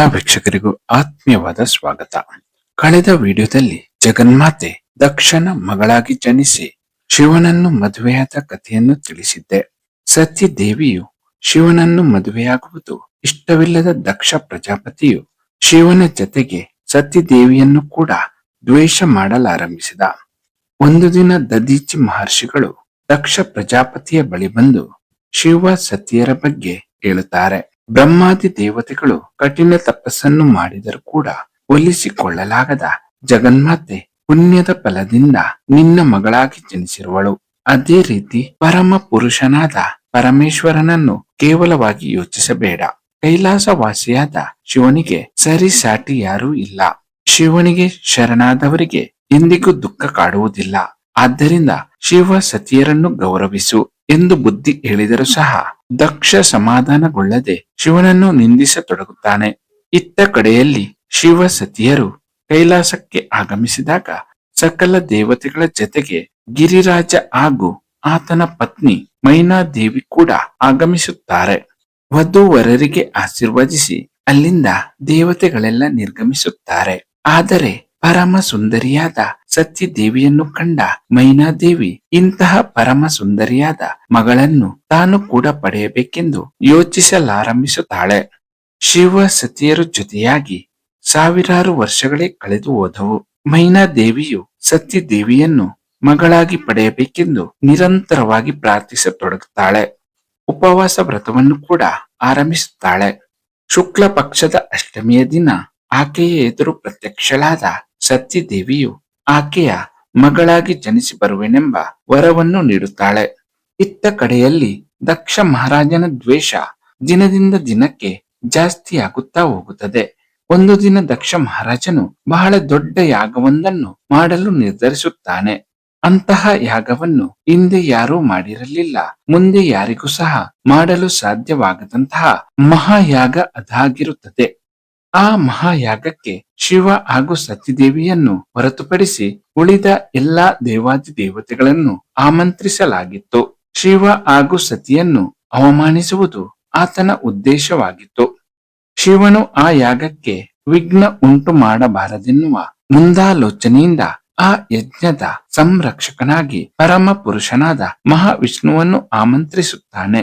ಎಲ್ಲಾ ವೀಕ್ಷಕರಿಗೂ ಆತ್ಮೀಯವಾದ ಸ್ವಾಗತ. ಕಳೆದ ವಿಡಿಯೋದಲ್ಲಿ ಜಗನ್ಮಾತೆ ದಕ್ಷನ ಮಗಳಾಗಿ ಜನಿಸಿ ಶಿವನನ್ನು ಮದುವೆಯಾದ ಕಥೆಯನ್ನು ತಿಳಿಸಿದ್ದೆ. ಸತ್ಯ ದೇವಿಯು ಶಿವನನ್ನು ಮದುವೆಯಾಗುವುದು ಇಷ್ಟವಿಲ್ಲದ ದಕ್ಷ ಪ್ರಜಾಪತಿಯು ಶಿವನ ಜತೆಗೆ ಸತ್ಯ ದೇವಿಯನ್ನು ಕೂಡ ದ್ವೇಷ ಮಾಡಲಾರಂಭಿಸಿದ. ಒಂದು ದಿನ ದದೀಚಿ ಮಹರ್ಷಿಗಳು ದಕ್ಷ ಪ್ರಜಾಪತಿಯ ಬಳಿ ಬಂದು ಶಿವ ಸತಿಯರ ಬಗ್ಗೆ ಹೇಳುತ್ತಾರೆ. ಬ್ರಹ್ಮಾದಿ ದೇವತೆಗಳು ಕಠಿಣ ತಪಸ್ಸನ್ನು ಮಾಡಿದರೂ ಕೂಡ ಒಲಿಸಿಕೊಳ್ಳಲಾಗದ ಜಗನ್ಮಾತೆ ಪುಣ್ಯದ ಫಲದಿಂದ ನಿನ್ನ ಮಗಳಾಗಿ ಜನಿಸಿರುವಳು. ಅದೇ ರೀತಿ ಪರಮ ಪುರುಷನಾದ ಪರಮೇಶ್ವರನನ್ನು ಕೇವಲವಾಗಿ ಯೋಚಿಸಬೇಡ. ಕೈಲಾಸವಾಸಿಯಾದ ಶಿವನಿಗೆ ಸರಿಸಾಟಿ ಯಾರೂ ಇಲ್ಲ. ಶಿವನಿಗೆ ಶರಣಾದವರಿಗೆ ಎಂದಿಗೂ ದುಃಖ ಕಾಡುವುದಿಲ್ಲ. ಆದ್ದರಿಂದ ಶಿವ ಸತಿಯರನ್ನು ಗೌರವಿಸು ಎಂದು ಬುದ್ಧಿ ಹೇಳಿದರೂ ಸಹ ದಕ್ಷ ಸಮಾಧಾನಗೊಳ್ಳದೆ ಶಿವನನ್ನು ನಿಂದಿಸತೊಡಗುತ್ತಾನೆ. ಇತ್ತ ಕಡೆಯಲ್ಲಿ ಶಿವ ಸತಿಯರು ಕೈಲಾಸಕ್ಕೆ ಆಗಮಿಸಿದಾಗ ಸಕಲ ದೇವತೆಗಳ ಜತೆಗೆ ಗಿರಿರಾಜ ಹಾಗೂ ಆತನ ಪತ್ನಿ ಮೈನಾದೇವಿ ಕೂಡ ಆಗಮಿಸುತ್ತಾರೆ. ವಧುವರರಿಗೆ ಆಶೀರ್ವದಿಸಿ ಅಲ್ಲಿಂದ ದೇವತೆಗಳೆಲ್ಲ ನಿರ್ಗಮಿಸುತ್ತಾರೆ. ಆದರೆ ಪರಮ ಸುಂದರಿಯಾದ ಸತ್ಯ ದೇವಿಯನ್ನು ಕಂಡ ಮೈನಾದೇವಿ ಇಂತಹ ಪರಮ ಸುಂದರಿಯಾದ ಮಗಳನ್ನು ತಾನು ಕೂಡ ಪಡೆಯಬೇಕೆಂದು ಯೋಚಿಸಲಾರಂಭಿಸುತ್ತಾಳೆ. ಶಿವ ಸತಿಯರು ಜೊತೆಯಾಗಿ ಸಾವಿರಾರು ವರ್ಷಗಳೇ ಕಳೆದು ಹೋದವು. ಮೈನಾದೇವಿಯು ಸತ್ಯದೇವಿಯನ್ನು ಮಗಳಾಗಿ ಪಡೆಯಬೇಕೆಂದು ನಿರಂತರವಾಗಿ ಪ್ರಾರ್ಥಿಸತೊಡಗುತ್ತಾಳೆ. ಉಪವಾಸ ವ್ರತವನ್ನು ಕೂಡ ಆರಂಭಿಸುತ್ತಾಳೆ. ಶುಕ್ಲ ಪಕ್ಷದ ಅಷ್ಟಮಿಯ ದಿನ ಆಕೆಯ ಎದುರು ಪ್ರತ್ಯಕ್ಷಳಾದ ಸತ್ಯದೇವಿಯು ಆಕೆಯ ಮಗಳಾಗಿ ಜನಿಸಿ ಬರುವೆನೆಂಬ ವರವನ್ನು ನೀಡುತ್ತಾಳೆ. ಇತ್ತ ಕಡೆಯಲ್ಲಿ ದಕ್ಷ ಮಹಾರಾಜನ ದ್ವೇಷ ದಿನದಿಂದ ದಿನಕ್ಕೆ ಜಾಸ್ತಿಯಾಗುತ್ತಾ ಹೋಗುತ್ತದೆ. ಒಂದು ದಿನ ದಕ್ಷ ಮಹಾರಾಜನು ಬಹಳ ದೊಡ್ಡ ಯಾಗವೊಂದನ್ನು ಮಾಡಲು ನಿರ್ಧರಿಸುತ್ತಾನೆ. ಅಂತಹ ಯಾಗವನ್ನು ಹಿಂದೆ ಯಾರೂ ಮಾಡಿರಲಿಲ್ಲ. ಮುಂದೆ ಯಾರಿಗೂ ಸಹ ಮಾಡಲು ಸಾಧ್ಯವಾಗದಂತಹ ಮಹಾಯಾಗ ಅದಾಗಿರುತ್ತದೆ. ಆ ಮಹಾಯಾಗಕ್ಕೆ ಶಿವ ಹಾಗೂ ಸತ್ಯದೇವಿಯನ್ನು ಹೊರತುಪಡಿಸಿ ಉಳಿದ ಎಲ್ಲಾ ದೇವಾದಿ ದೇವತೆಗಳನ್ನು ಆಮಂತ್ರಿಸಲಾಗಿತ್ತು. ಶಿವ ಹಾಗೂ ಸತಿಯನ್ನು ಅವಮಾನಿಸುವುದು ಆತನ ಉದ್ದೇಶವಾಗಿತ್ತು. ಶಿವನು ಆ ಯಾಗಕ್ಕೆ ವಿಘ್ನ ಉಂಟು ಮಾಡಬಾರದೆನ್ನುವ ಮುಂದಾಲೋಚನೆಯಿಂದ ಆ ಯಜ್ಞದ ಸಂರಕ್ಷಕನಾಗಿ ಪರಮ ಪುರುಷನಾದ ಮಹಾವಿಷ್ಣುವನ್ನು ಆಮಂತ್ರಿಸುತ್ತಾನೆ.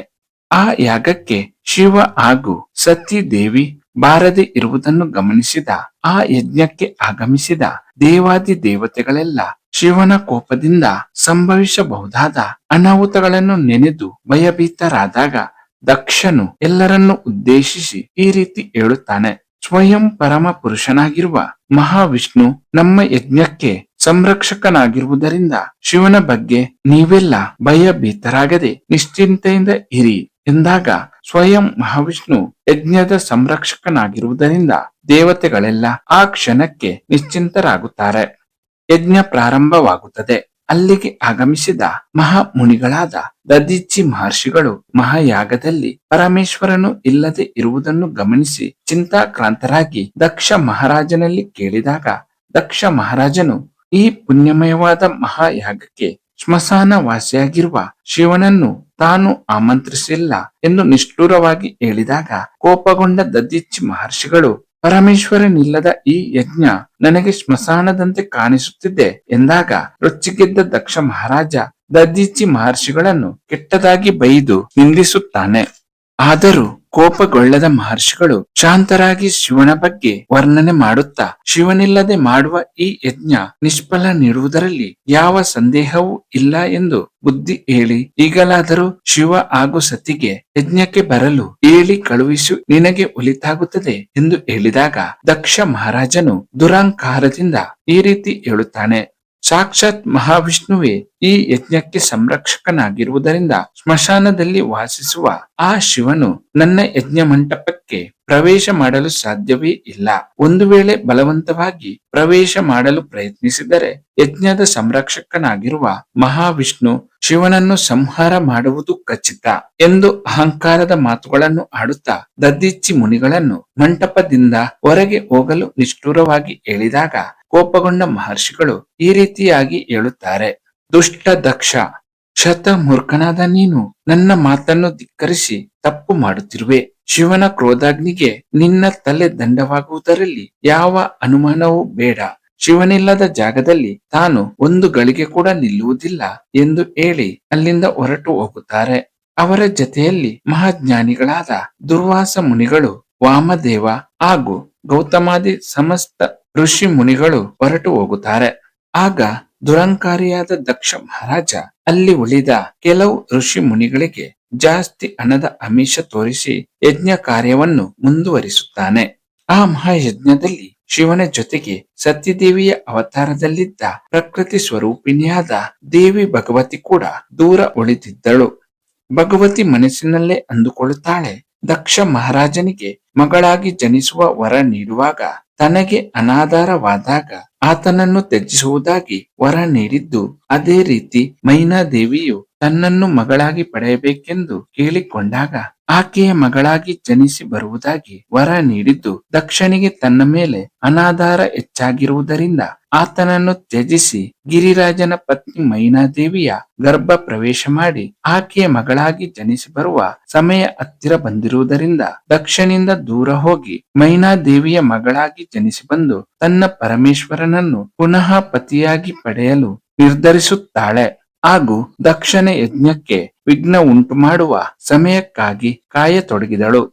ಆ ಯಾಗಕ್ಕೆ ಶಿವ ಹಾಗೂ ಸತಿ ದೇವಿ ಬಾರದೆ ಇರುವುದನ್ನು ಗಮನಿಸಿದ, ಆ ಯಜ್ಞಕ್ಕೆ ಆಗಮಿಸಿದ ದೇವಾದಿ ದೇವತೆಗಳೆಲ್ಲ ಶಿವನ ಕೋಪದಿಂದ ಸಂಭವಿಸಬಹುದಾದ ಅನಾಹುತಗಳನ್ನು ನೆನೆದು ಭಯಭೀತರಾದಾಗ ದಕ್ಷನು ಎಲ್ಲರನ್ನು ಉದ್ದೇಶಿಸಿ ಈ ರೀತಿ ಹೇಳುತ್ತಾನೆ. ಸ್ವಯಂ ಪರಮ ಪುರುಷನಾಗಿರುವ ಮಹಾವಿಷ್ಣು ನಮ್ಮ ಯಜ್ಞಕ್ಕೆ ಸಂರಕ್ಷಕನಾಗಿರುವುದರಿಂದ ಶಿವನ ಬಗ್ಗೆ ನೀವೆಲ್ಲ ಭಯಭೀತರಾಗದೆ ನಿಶ್ಚಿಂತೆಯಿಂದ ಇರಿ ಎಂದಾಗ ಸ್ವಯಂ ಮಹಾವಿಷ್ಣು ಯಜ್ಞದ ಸಂರಕ್ಷಕನಾಗಿರುವುದರಿಂದ ದೇವತೆಗಳೆಲ್ಲ ಆ ಕ್ಷಣಕ್ಕೆ ನಿಶ್ಚಿಂತರಾಗುತ್ತಾರೆ. ಯಜ್ಞ ಪ್ರಾರಂಭವಾಗುತ್ತದೆ. ಅಲ್ಲಿಗೆ ಆಗಮಿಸಿದ ಮಹಾ ಮುನಿಗಳಾದ ದದಿಚ್ಚಿ ಮಹರ್ಷಿಗಳು ಮಹಾಯಾಗದಲ್ಲಿ ಪರಮೇಶ್ವರನು ಇಲ್ಲದೆ ಇರುವುದನ್ನು ಗಮನಿಸಿ ಚಿಂತಾಕ್ರಾಂತರಾಗಿ ದಕ್ಷ ಮಹಾರಾಜನಲ್ಲಿ ಕೇಳಿದಾಗ ದಕ್ಷ ಮಹಾರಾಜನು ಈ ಪುಣ್ಯಮಯವಾದ ಮಹಾಯಾಗಕ್ಕೆ ಸ್ಮಶಾನ ವಾಸಿಯಾಗಿರುವ ಶಿವನನ್ನು ತಾನು ಆಮಂತ್ರಿಸಿಲ್ಲ ಎಂದು ನಿಷ್ಠುರವಾಗಿ ಹೇಳಿದಾಗ ಕೋಪಗೊಂಡ ದದ್ದಿಚ್ಚಿ ಮಹರ್ಷಿಗಳು, ಪರಮೇಶ್ವರನಿಲ್ಲದ ಈ ಯಜ್ಞ ನನಗೆ ಸ್ಮಶಾನದಂತೆ ಕಾಣಿಸುತ್ತಿದೆ ಎಂದಾಗ ರೊಚ್ಚಿಗೆದ್ದ ದಕ್ಷ ಮಹಾರಾಜ ದದ್ದಿಚ್ಚಿ ಮಹರ್ಷಿಗಳನ್ನು ಕೆಟ್ಟದಾಗಿ ಬೈದು ನಿಂದಿಸುತ್ತಾನೆ. ಆದರೂ ಕೋಪಗೊಳ್ಳದ ಮಹರ್ಷಿಗಳು ಶಾಂತರಾಗಿ ಶಿವನ ಬಗ್ಗೆ ವರ್ಣನೆ ಮಾಡುತ್ತಾ, ಶಿವನಿಲ್ಲದೆ ಮಾಡುವ ಈ ಯಜ್ಞ ನಿಷ್ಫಲ ನೀಡುವುದರಲ್ಲಿ ಯಾವ ಸಂದೇಹವೂ ಇಲ್ಲ ಎಂದು ಬುದ್ಧಿ ಹೇಳಿ, ಈಗಲಾದರೂ ಶಿವ ಹಾಗೂ ಸತಿಗೆ ಯಜ್ಞಕ್ಕೆ ಬರಲು ಹೇಳಿ ಕಳುಹಿಸು ನಿನಗೆ ಒಲಿತಾಗುತ್ತದೆ ಎಂದು ಹೇಳಿದಾಗ ದಕ್ಷ ಮಹಾರಾಜನು ದುರಾಂಕಾರದಿಂದ ಈ ರೀತಿ ಹೇಳುತ್ತಾನೆ. ಸಾಕ್ಷಾತ್ ಮಹಾವಿಷ್ಣುವೇ ಈ ಯಜ್ಞಕ್ಕೆ ಸಂರಕ್ಷಕನಾಗಿರುವುದರಿಂದ ಸ್ಮಶಾನದಲ್ಲಿ ವಾಸಿಸುವ ಆ ಶಿವನು ನನ್ನ ಯಜ್ಞ ಮಂಟಪಕ್ಕೆ ಪ್ರವೇಶ ಮಾಡಲು ಸಾಧ್ಯವೇ ಇಲ್ಲ. ಒಂದು ವೇಳೆ ಬಲವಂತವಾಗಿ ಪ್ರವೇಶ ಮಾಡಲು ಪ್ರಯತ್ನಿಸಿದರೆ ಯಜ್ಞದ ಸಂರಕ್ಷಕನಾಗಿರುವ ಮಹಾವಿಷ್ಣು ಶಿವನನ್ನು ಸಂಹಾರ ಮಾಡುವುದು ಖಚಿತ ಎಂದು ಅಹಂಕಾರದ ಮಾತುಗಳನ್ನು ಆಡುತ್ತಾ ದದ್ದಿಚ್ಚಿ ಮುನಿಗಳನ್ನು ಮಂಟಪದಿಂದ ಹೊರಗೆ ಹೋಗಲು ನಿಷ್ಠುರವಾಗಿ ಹೇಳಿದಾಗ ಕೋಪಗೊಂಡ ಮಹರ್ಷಿಗಳು ಈ ರೀತಿಯಾಗಿ ಹೇಳುತ್ತಾರೆ. ದುಷ್ಟ ದಕ್ಷ ಶತ ಮೂರ್ಖನಾದ ನೀನು ನನ್ನ ಮಾತನ್ನು ಧಿಕ್ಕರಿಸಿ ತಪ್ಪು ಮಾಡುತ್ತಿರುವೆ. ಶಿವನ ಕ್ರೋಧಾಗ್ನಿಗೆ ನಿನ್ನ ತಲೆ ದಂಡವಾಗುವುದರಲ್ಲಿ ಯಾವ ಅನುಮಾನವೂ ಬೇಡ. ಶಿವನಿಲ್ಲದ ಜಾಗದಲ್ಲಿ ತಾನು ಒಂದು ಗಳಿಗೆ ಕೂಡ ನಿಲ್ಲುವುದಿಲ್ಲ ಎಂದು ಹೇಳಿ ಅಲ್ಲಿಂದ ಹೊರಟು ಹೋಗುತ್ತಾರೆ. ಅವರ ಜತೆಯಲ್ಲಿ ಮಹಾಜ್ಞಾನಿಗಳಾದ ದುರ್ವಾಸ ಮುನಿಗಳು, ವಾಮದೇವ ಹಾಗೂ ಗೌತಮಾದಿ ಸಮಸ್ತ ಋಷಿ ಮುನಿಗಳು ಹೊರಟು ಹೋಗುತ್ತಾರೆ. ಆಗ ದುರಂಕಾರಿಯಾದ ದಕ್ಷ ಮಹಾರಾಜ ಅಲ್ಲಿ ಉಳಿದ ಕೆಲವು ಋಷಿ ಮುನಿಗಳಿಗೆ ಜಾಸ್ತಿ ಹಣದ ಆಮಿಷ ತೋರಿಸಿ ಯಜ್ಞ ಕಾರ್ಯವನ್ನು ಮುಂದುವರಿಸುತ್ತಾನೆ. ಆ ಮಹಾಯಜ್ಞದಲ್ಲಿ ಶಿವನ ಜೊತೆಗೆ ಸತ್ಯದೇವಿಯ ಅವತಾರದಲ್ಲಿದ್ದ ಪ್ರಕೃತಿ ಸ್ವರೂಪಿಣಿಯಾದ ದೇವಿ ಭಗವತಿ ಕೂಡ ದೂರ ಉಳಿದಿದ್ದಳು. ಭಗವತಿ ಮನಸ್ಸಿನಲ್ಲೇ ಅಂದುಕೊಳ್ಳುತ್ತಾಳೆ. ದಕ್ಷ ಮಹಾರಾಜನಿಗೆ ಮಗಳಾಗಿ ಜನಿಸುವ ವರ ನೀಡುವಾಗ ತನಗೆ ಅನಾಧಾರವಾದಾಗ ಆತನನ್ನು ತ್ಯಜಿಸುವುದಾಗಿ ವರ ನೀಡಿದ್ದು ಅದೇ ರೀತಿ ಮೈನಾದೇವಿಯು ತನ್ನನ್ನು ಮಗಳಾಗಿ ಪಡೆಯಬೇಕೆಂದು ಕೇಳಿಕೊಂಡಾಗ ಆಕೆಯ ಮಗಳಾಗಿ ಜನಿಸಿ ಬರುವುದಾಗಿ ವರ ನೀಡಿದ್ದು, ದಕ್ಷನಿಗೆ ತನ್ನ ಮೇಲೆ ಅನಾಧಾರ ಹೆಚ್ಚಾಗಿರುವುದರಿಂದ ಆತನನ್ನು ತ್ಯಜಿಸಿ ಗಿರಿರಾಜನ ಪತ್ನಿ ಮೈನಾದೇವಿಯ ಗರ್ಭ ಪ್ರವೇಶ ಮಾಡಿ ಆಕೆಯ ಮಗಳಾಗಿ ಜನಿಸಿ ಬರುವ ಸಮಯ ಹತ್ತಿರ ಬಂದಿರುವುದರಿಂದ ದಕ್ಷನಿಂದ ದೂರ ಹೋಗಿ ಮೈನಾದೇವಿಯ ಮಗಳಾಗಿ ಜನಿಸಿ ಬಂದು ತನ್ನ ಪರಮೇಶ್ವರನನ್ನು ಪುನಃ ಪತಿಯಾಗಿ ಪಡೆಯಲು ನಿರ್ಧರಿಸುತ್ತಾಳೆ. ಹಾಗೂ ದಕ್ಷನ ಯಜ್ಞಕ್ಕೆ ವಿಘ್ನ ಉಂಟು ಮಾಡುವ ಸಮಯಕ್ಕಾಗಿ ಕಾಯತೊಡಗಿದಳು.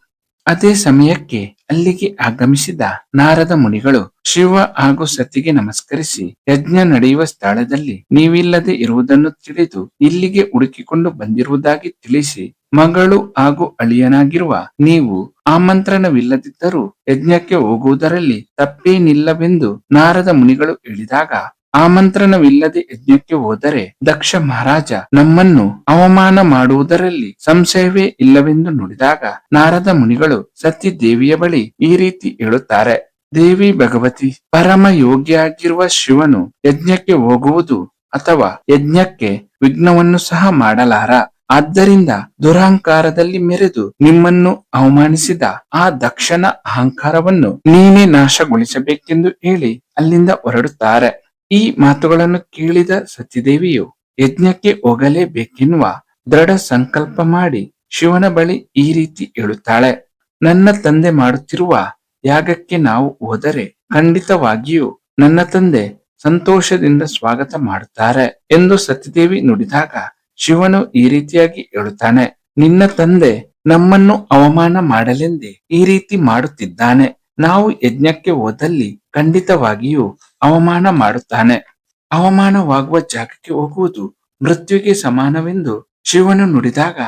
ಅದೇ ಸಮಯಕ್ಕೆ ಅಲ್ಲಿಗೆ ಆಗಮಿಸಿದ ನಾರದ ಮುನಿಗಳು ಶಿವ ಹಾಗೂ ಸತಿಗೆ ನಮಸ್ಕರಿಸಿ ಯಜ್ಞ ನಡೆಯುವ ಸ್ಥಳದಲ್ಲಿ ನೀವಿಲ್ಲದೆ ಇರುವುದನ್ನು ತಿಳಿದು ಇಲ್ಲಿಗೆ ಹುಡುಕಿಕೊಂಡು ಬಂದಿರುವುದಾಗಿ ತಿಳಿಸಿ ಮಗಳು ಹಾಗೂ ಅಳಿಯನಾಗಿರುವ ನೀವು ಆಮಂತ್ರಣವಿಲ್ಲದಿದ್ದರೂ ಯಜ್ಞಕ್ಕೆ ಹೋಗುವುದರಲ್ಲಿ ತಪ್ಪೇನಿಲ್ಲವೆಂದು ನಾರದ ಮುನಿಗಳು ಹೇಳಿದಾಗ ಆಮಂತ್ರಣವಿಲ್ಲದೆ ಯಜ್ಞಕ್ಕೆ ಹೋದರೆ ದಕ್ಷ ಮಹಾರಾಜ ನಮ್ಮನ್ನು ಅವಮಾನ ಮಾಡುವುದರಲ್ಲಿ ಸಂಶಯವೇ ಇಲ್ಲವೆಂದು ನುಡಿದಾಗ ನಾರದ ಮುನಿಗಳು ಸತಿ ದೇವಿಯ ಬಳಿ ಈ ರೀತಿ ಹೇಳುತ್ತಾರೆ. ದೇವಿ ಭಗವತಿ ಪರಮ ಯೋಗಿಯಾಗಿರುವ ಶಿವನು ಯಜ್ಞಕ್ಕೆ ಹೋಗುವುದು ಅಥವಾ ಯಜ್ಞಕ್ಕೆ ವಿಘ್ನವನ್ನು ಸಹ ಮಾಡಲಾರ. ಆದ್ದರಿಂದ ದುರಹಂಕಾರದಲ್ಲಿ ಮೆರೆದು ನಿಮ್ಮನ್ನು ಅವಮಾನಿಸಿದ ಆ ದಕ್ಷನ ಅಹಂಕಾರವನ್ನು ನೀನೇ ನಾಶಗೊಳಿಸಬೇಕೆಂದು ಹೇಳಿ ಅಲ್ಲಿಂದ ಹೊರಡುತ್ತಾರೆ. ಈ ಮಾತುಗಳನ್ನು ಕೇಳಿದ ಸತಿದೇವಿಯು ಯಜ್ಞಕ್ಕೆ ಹೋಗಲೇಬೇಕೆನ್ನುವ ದೃಢ ಸಂಕಲ್ಪ ಮಾಡಿ ಶಿವನ ಬಳಿ ಈ ರೀತಿ ಹೇಳುತ್ತಾಳೆ. ನನ್ನ ತಂದೆ ಮಾಡುತ್ತಿರುವ ಯಾಗಕ್ಕೆ ನಾವು ಹೋದರೆ ಖಂಡಿತವಾಗಿಯೂ ನನ್ನ ತಂದೆ ಸಂತೋಷದಿಂದ ಸ್ವಾಗತ ಮಾಡುತ್ತಾರೆ ಎಂದು ಸತಿದೇವಿ ನುಡಿದಾಗ ಶಿವನು ಈ ರೀತಿಯಾಗಿ ಹೇಳುತ್ತಾನೆ. ನಿನ್ನ ತಂದೆ ನಮ್ಮನ್ನು ಅವಮಾನ ಮಾಡಲೆಂದೇ ಈ ರೀತಿ ಮಾಡುತ್ತಿದ್ದಾನೆ. ನಾವು ಯಜ್ಞಕ್ಕೆ ಹೋದಲ್ಲಿ ಖಂಡಿತವಾಗಿಯೂ ಅವಮಾನ ಮಾಡುತ್ತಾನೆ. ಅವಮಾನವಾಗುವ ಜಾಗಕ್ಕೆ ಹೋಗುವುದು ಮೃತ್ಯುಗೆ ಸಮಾನವೆಂದು ಶಿವನು ನುಡಿದಾಗ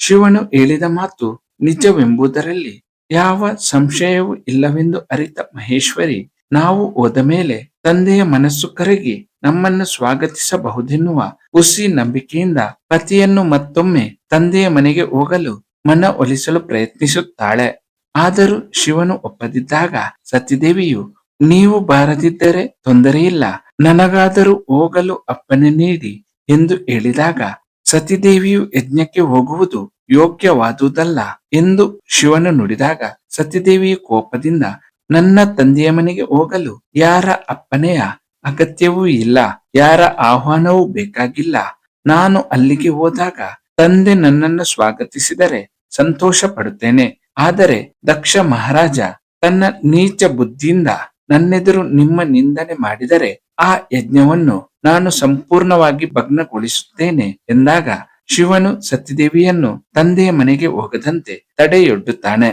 ಶಿವನು ಹೇಳಿದ ಮಾತು ನಿಜವೆಂಬುದರಲ್ಲಿ ಯಾವ ಸಂಶಯವೂ ಇಲ್ಲವೆಂದು ಅರಿತ ಮಹೇಶ್ವರಿ ನಾವು ಹೋದ ಮೇಲೆ ತಂದೆಯ ಮನಸ್ಸು ಕರಗಿ ನಮ್ಮನ್ನು ಸ್ವಾಗತಿಸಬಹುದೆನ್ನುವ ಹುಸಿ ನಂಬಿಕೆಯಿಂದ ಪತಿಯನ್ನು ಮತ್ತೊಮ್ಮೆ ತಂದೆಯ ಮನೆಗೆ ಹೋಗಲು ಮನ ಒಲಿಸಲು ಪ್ರಯತ್ನಿಸುತ್ತಾಳೆ. ಆದರೂ ಶಿವನು ಒಪ್ಪದಿದ್ದಾಗ ಸತ್ಯದೇವಿಯು ನೀವು ಬಾರದಿದ್ದರೆ ತೊಂದರೆಯಿಲ್ಲ. ನನಗಾದರೂ ಹೋಗಲು ಅಪ್ಪನೆ ನೀಡಿ ಎಂದು ಹೇಳಿದಾಗ ಸತ್ಯದೇವಿಯು ಯಜ್ಞಕ್ಕೆ ಹೋಗುವುದು ಯೋಗ್ಯವಾದುದಲ್ಲ ಎಂದು ಶಿವನು ನುಡಿದಾಗ ಸತಿದೇವಿಯ ಕೋಪದಿಂದ, ನನ್ನ ತಂದೆಯ ಮನೆಗೆ ಹೋಗಲು ಯಾರ ಅಪ್ಪನೆಯ ಅಗತ್ಯವೂ ಇಲ್ಲ. ಯಾರ ಆಹ್ವಾನವೂ ಬೇಕಾಗಿಲ್ಲ. ನಾನು ಅಲ್ಲಿಗೆ ಹೋದಾಗ ತಂದೆ ನನ್ನನ್ನು ಸ್ವಾಗತಿಸಿದರೆ ಸಂತೋಷ ಪಡುತ್ತೇನೆ ಆದರೆ ದಕ್ಷ ಮಹಾರಾಜ ತನ್ನ ನೀಚ ಬುದ್ಧಿಯಿಂದ ನನ್ನೆದುರು ನಿಮ್ಮ ನಿಂದನೆ ಮಾಡಿದರೆ ಆ ಯಜ್ಞವನ್ನು ನಾನು ಸಂಪೂರ್ಣವಾಗಿ ಭಗ್ನಗೊಳಿಸುತ್ತೇನೆ ಎಂದಾಗ ಶಿವನು ಸತಿದೇವಿಯನ್ನು ತಂದೆಯ ಮನೆಗೆ ಹೋಗದಂತೆ ತಡೆಯೊಡ್ಡುತ್ತಾನೆ.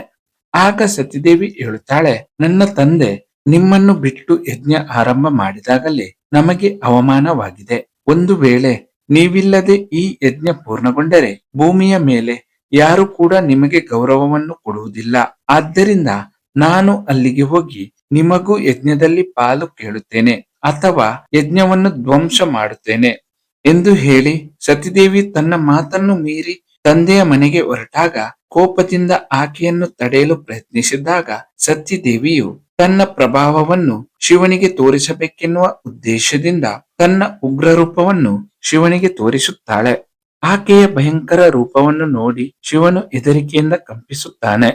ಆಗ ಸತಿದೇವಿ ಹೇಳುತ್ತಾಳೆ, ನನ್ನ ತಂದೆ ನಿಮ್ಮನ್ನು ಬಿಟ್ಟು ಯಜ್ಞ ಆರಂಭ ಮಾಡಿದಾಗಲೇ ನಮಗೆ ಅವಮಾನವಾಗಿದೆ. ಒಂದು ವೇಳೆ ನೀವಿಲ್ಲದೆ ಈ ಯಜ್ಞ ಪೂರ್ಣಗೊಂಡರೆ ಭೂಮಿಯ ಮೇಲೆ ಯಾರು ಕೂಡ ನಿಮಗೆ ಗೌರವವನ್ನು ಕೊಡುವುದಿಲ್ಲ. ಆದ್ದರಿಂದ ನಾನು ಅಲ್ಲಿಗೆ ಹೋಗಿ ನಿಮಗೂ ಯಜ್ಞದಲ್ಲಿ ಪಾಲು ಕೇಳುತ್ತೇನೆ ಅಥವಾ ಯಜ್ಞವನ್ನು ಧ್ವಂಸ ಮಾಡುತ್ತೇನೆ ಎಂದು ಹೇಳಿ ಸತಿದೇವಿ ತನ್ನ ಮಾತನ್ನು ಮೀರಿ ತಂದೆಯ ಮನೆಗೆ ಹೊರಟಾಗ ಕೋಪದಿಂದ ಆಕೆಯನ್ನು ತಡೆಯಲು ಪ್ರಯತ್ನಿಸಿದಾಗ ಸತ್ಯದೇವಿಯು ತನ್ನ ಪ್ರಭಾವವನ್ನು ಶಿವನಿಗೆ ತೋರಿಸಬೇಕೆನ್ನುವ ಉದ್ದೇಶದಿಂದ ತನ್ನ ಉಗ್ರ ರೂಪವನ್ನು ಶಿವನಿಗೆ ತೋರಿಸುತ್ತಾಳೆ. ಆಕೆಯ ಭಯಂಕರ ರೂಪವನ್ನು ನೋಡಿ ಶಿವನು ಹೆದರಿಕೆಯಿಂದ ಕಂಪಿಸುತ್ತಾನೆ.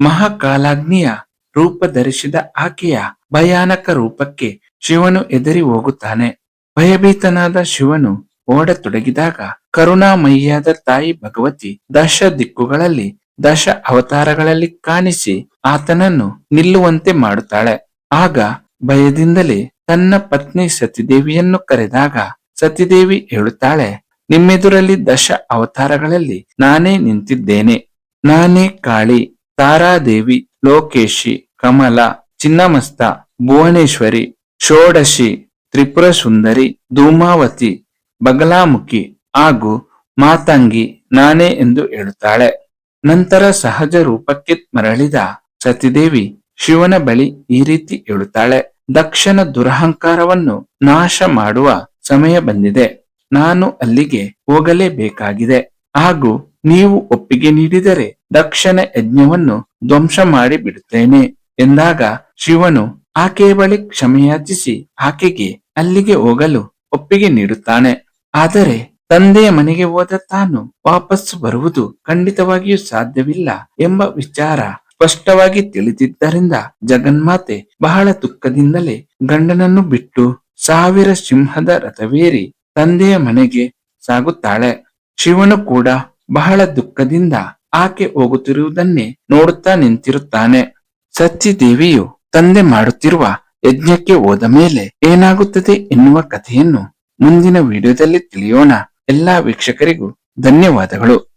ಮಹಾಕಾಲಾಗ್ನಿಯ ರೂಪ ಧರಿಸಿದ ಆಕೆಯ ಭಯಾನಕ ರೂಪಕ್ಕೆ ಶಿವನು ಎದರಿ ಹೋಗುತ್ತಾನೆ. ಭಯಭೀತನಾದ ಶಿವನು ಓಡತೊಡಗಿದಾಗ ಕರುಣಾಮಯ್ಯಾದ ತಾಯಿ ಭಗವತಿ ದಶ ದಿಕ್ಕುಗಳಲ್ಲಿ, ದಶ ಅವತಾರಗಳಲ್ಲಿ ಕಾಣಿಸಿ ಆತನನ್ನು ನಿಲ್ಲುವಂತೆ ಮಾಡುತ್ತಾಳೆ. ಆಗ ಭಯದಿಂದಲೇ ತನ್ನ ಪತ್ನಿ ಸತಿದೇವಿಯನ್ನು ಕರೆದಾಗ ಸತಿದೇವಿ ಹೇಳುತ್ತಾಳೆ ನಿಮ್ಮೆದುರಲ್ಲಿ ದಶ ಅವತಾರಗಳಲ್ಲಿ ನಾನೇ ನಿಂತಿದ್ದೇನೆ. ನಾನೇ ಕಾಳಿ, ತಾರಾದೇವಿ, ಲೋಕೇಶಿ, ಕಮಲ, ಚಿನ್ನಮಸ್ತ, ಭುವನೇಶ್ವರಿ, ಷೋಡಶಿ ತ್ರಿಪುರ ಸುಂದರಿ ಧೂಮಾವತಿ, ಬಗಲಾಮುಖಿ ಹಾಗೂ ಮಾತಂಗಿ ನಾನೇ ಎಂದು ಹೇಳುತ್ತಾಳೆ. ನಂತರ ಸಹಜ ರೂಪಕ್ಕೆ ಮರಳಿದ ಸತಿದೇವಿ ಶಿವನ ಬಳಿ ಈ ರೀತಿ ಹೇಳುತ್ತಾಳೆ. ದಕ್ಷನ ದುರಹಂಕಾರವನ್ನು ನಾಶ ಮಾಡುವ ಸಮಯ ಬಂದಿದೆ. ನಾನು ಅಲ್ಲಿಗೆ ಹೋಗಲೇಬೇಕಾಗಿದೆ. ಹಾಗೂ ನೀವು ಒಪ್ಪಿಗೆ ನೀಡಿದರೆ ದಕ್ಷನ ಯಜ್ಞವನ್ನು ಧ್ವಂಸ ಮಾಡಿ ಬಿಡುತ್ತೇನೆ ಎಂದಾಗ ಶಿವನು ಆಕೆಯ ಬಳಿ ಕ್ಷಮೆಯಾಚಿಸಿ ಆಕೆಗೆ ಅಲ್ಲಿಗೆ ಹೋಗಲು ಒಪ್ಪಿಗೆ ನೀಡುತ್ತಾನೆ. ಆದರೆ ತಂದೆಯ ಮನೆಗೆ ಹೋದ ತಾನು ವಾಪಸ್ಸು ಬರುವುದು ಖಂಡಿತವಾಗಿಯೂ ಸಾಧ್ಯವಿಲ್ಲ ಎಂಬ ವಿಚಾರ ಸ್ಪಷ್ಟವಾಗಿ ತಿಳಿದಿದ್ದರಿಂದ ಜಗನ್ಮಾತೆ ಬಹಳ ದುಃಖದಿಂದಲೇ ಗಂಡನನ್ನು ಬಿಟ್ಟು ಸಾವಿರ ಸಿಂಹದ ರಥವೇರಿ ತಂದೆಯ ಮನೆಗೆ ಸಾಗುತ್ತಾಳೆ. ಶಿವನು ಕೂಡ ಬಹಳ ದುಃಖದಿಂದ ಆಕೆ ಹೋಗುತ್ತಿರುವುದನ್ನೇ ನೋಡುತ್ತಾ ನಿಂತಿರುತ್ತಾನೆ. ಸತ್ಯದೇವಿಯು ತಂದೆ ಮಾಡುತ್ತಿರುವ ಯಜ್ಞಕ್ಕೆ ಹೋದ ಮೇಲೆ ಏನಾಗುತ್ತದೆ ಎನ್ನುವ ಕಥೆಯನ್ನು ಮುಂದಿನ ವಿಡಿಯೋದಲ್ಲಿ ತಿಳಿಯೋಣ. ಎಲ್ಲಾ ವೀಕ್ಷಕರಿಗೂ ಧನ್ಯವಾದಗಳು.